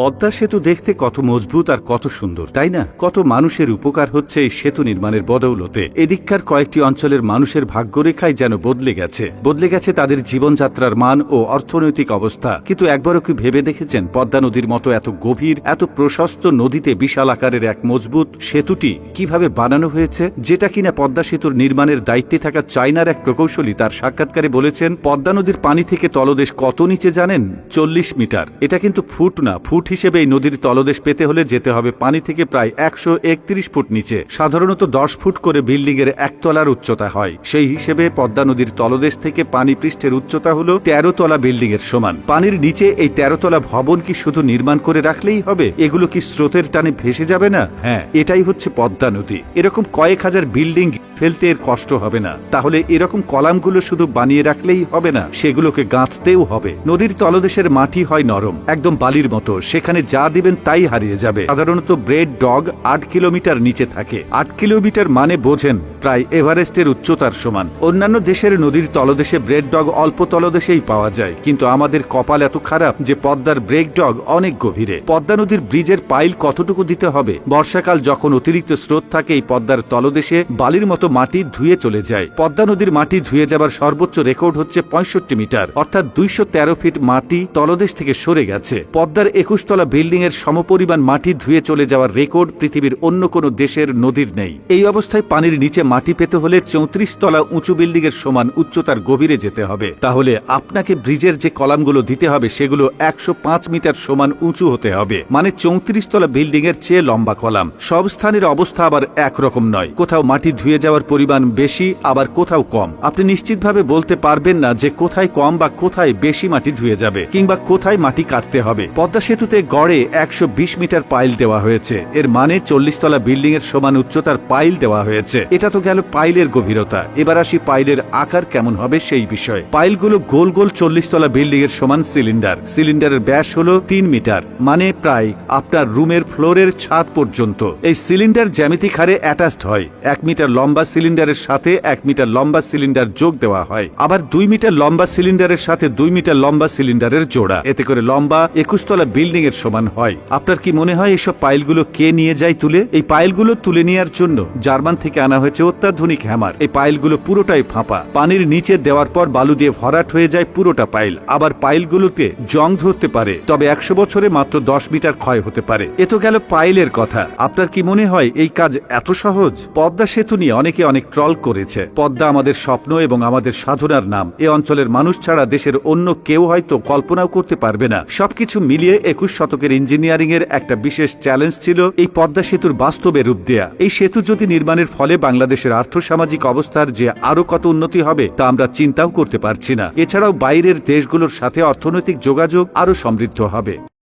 পদ্মা সেতু দেখতে কত মজবুত আর কত সুন্দর, তাই না? কত মানুষের উপকার হচ্ছে এই সেতু নির্মাণের বদৌলতে। এদিককার কয়েকটি অঞ্চলের মানুষের ভাগ্যরেখাই যেন বদলে গেছে। বদলে গেছে তাদের জীবনযাত্রার মান ও অর্থনৈতিক অবস্থা। কিন্তু একবারও কি ভেবে দেখেছেন পদ্মা নদীর মতো এত গভীর, এত প্রশস্ত নদীতে বিশাল আকারের এক মজবুত সেতুটি কীভাবে বানানো হয়েছে? যেটা কিনা পদ্মা সেতুর নির্মাণের দায়িত্বে থাকা চায়নার এক প্রকৌশলী তার সাক্ষাৎকারে বলেছেন, পদ্মা নদীর পানি থেকে তলদেশ কত নিচে জানেন? চল্লিশ মিটার। এটা কিন্তু ফুট না, ফুট হিসেবে এই নদীর তলদেশ পেতে হলে যেতে হবে পানি থেকে প্রায় একশো একত্রিশ ফুট নিচে। সাধারণত দশ ফুট করে বিল্ডিং এর একতলার উচ্চতা হয়। সেই হিসেবে পদ্মা নদীর তলদেশ থেকে পানি পৃষ্ঠের উচ্চতা হল তেরো তলা বিল্ডিং এর সমান। পানির নিচে এই তেরো তলা ভবন কি শুধু নির্মাণ করে রাখলেই হবে? এগুলো কি স্রোতের টানে ভেসে যাবে না? হ্যাঁ এটাই হচ্ছে পদ্মা নদী। এরকম কয়েক হাজার বিল্ডিং ফেলতে এর কষ্ট হবে না। তাহলে এরকম কলামগুলো শুধু বানিয়ে রাখলেই হবে না, সেগুলোকে গাঁথতেও হবে। নদীর তলদেশের মাটি হয় নরম, একদম বালির মতো। সেখানে যা দিবেন তাই হারিয়ে যাবে। সাধারণত ব্রেড ডগ আট কিলোমিটার নিচে থাকে। আট কিলোমিটার মানে বোঝেন, প্রায় এভারেস্টের উচ্চতার সমান। অন্যান্য দেশের নদীর তলদেশে ব্রেড ডগ অল্প তলদেশেই পাওয়া যায়। কিন্তু আমাদের কপাল এত খারাপ যে পদ্মার ব্রেক ডগ অনেক গভীরে। পদ্মা নদীর ব্রিজের পাইল কতটুকু দিতে হবে? বর্ষাকাল যখন অতিরিক্ত স্রোত থাকে, এই পদ্মার তলদেশে বালির মতো মাটি ধুয়ে চলে যায়। পদ্মা নদীর মাটি ধুয়ে যাবার সর্বোচ্চ রেকর্ড হচ্ছে পঁয়ষট্টি মিটার, অর্থাৎ দুইশো তেরো ফিট মাটি তলদেশ থেকে সরে গেছে। পদ্মার একুশতলা বিল্ডিং এর সমপরিমাণ মাটি ধুয়ে চলে যাওয়ার রেকর্ড পৃথিবীর অন্য কোনো দেশের নদীর নেই। এই অবস্থায় পানির নিচে মাটি পেতে হলে চৌত্রিশ তলা উঁচু বিল্ডিং এর সমান উচ্চতার গভীরে যেতে হবে। তাহলে আপনাকে ব্রিজের যে কলামগুলো দিতে হবে, সেগুলো একশো পাঁচ মিটার সমান উঁচু হতে হবে। মানে চৌত্রিশ তলা বিল্ডিং এর চেয়ে লম্বা কলাম। সব স্থানের অবস্থা আবার একরকম নয়। কোথাও মাটি ধুয়ে যাওয়ার পরিমাণ বেশি, আবার কোথাও কম। আপনি নিশ্চিতভাবে বলতে পারবেন না যে কোথায় কম বা কোথায় বেশি মাটি ধুয়ে যাবে, কিংবা কোথায় মাটি কাটতে হবে। পদ্মা সেতুতে গড়ে একশো বিশ মিটার পাইল দেওয়া হয়েছে। এর মানে চল্লিশ তলা বিল্ডিং এর সমান উচ্চতার পাইল দেওয়া হয়েছে। এটা তো গেল পাইলের গভীরতা। এবার আসি পাইলের আকার কেমন হবে সেই বিষয়ে। পাইলগুলো গোল গোল চল্লিশ তলা বিল্ডিং এর সমান সিলিন্ডার। সিলিন্ডারের ব্যাস হলো তিন মিটার মানে প্রায় আপনার রুমের ফ্লোরের ছাদ পর্যন্ত। এই সিলিন্ডার জ্যামিতিক হারে অ্যাটাচড হয়। এক মিটার লম্বা সিলিন্ডারের সাথে এক মিটার লম্বা সিলিন্ডার যোগ দেওয়া হয়। আবার দুই মিটার লম্বা সিলিন্ডারের সাথে দুই মিটার লম্বা সিলিন্ডারের জোড়া। এতে করে লম্বা একুশ তলা বিল্ডিং এর সমান হয়। আপনার কি মনে হয় এসব পাইলগুলো কে নিয়ে যায় তুলে? এই পাইলগুলো তুলে নেওয়ার জন্য জার্মান থেকে আনা হয়েছে অত্যাধুনিক হ্যামার। এই পাইলগুলো পুরোটাই ফাঁপা। পানির নিচে দেওয়ার পর বালু দিয়ে ভরাট হয়ে যায় পুরোটা পাইল। আবার পাইলগুলোতে জং ধরতে পারে, তবে একশো বছরে মাত্র দশ মিটার ক্ষয় হতে পারে। এ তো গেল পাইলের কথা। আপনার কি মনে হয় এই কাজ এত সহজ? পদ্মা সেতু নিয়ে অনেকে অনেক ট্রল করেছে। পদ্মা আমাদের স্বপ্ন এবং আমাদের সাধনার নাম। এ অঞ্চলের মানুষ ছাড়া দেশের অন্য কেউ হয়তো কল্পনাও করতে পারবে না। সবকিছু মিলিয়ে একুশ শতকের ইঞ্জিনিয়ারিং এর একটা বিশেষ চ্যালেঞ্জ ছিল এই পদ্মা সেতুর বাস্তবে রূপ দেয়া। এই সেতু যদি নির্মাণের ফলে বাংলাদেশের আর্থসামাজিক অবস্থার যে আরও কত উন্নতি হবে তা আমরা চিন্তাও করতে পারছি না। এছাড়াও বাইরের দেশগুলোর সাথে অর্থনৈতিক যোগাযোগ আরও সমৃদ্ধ হবে।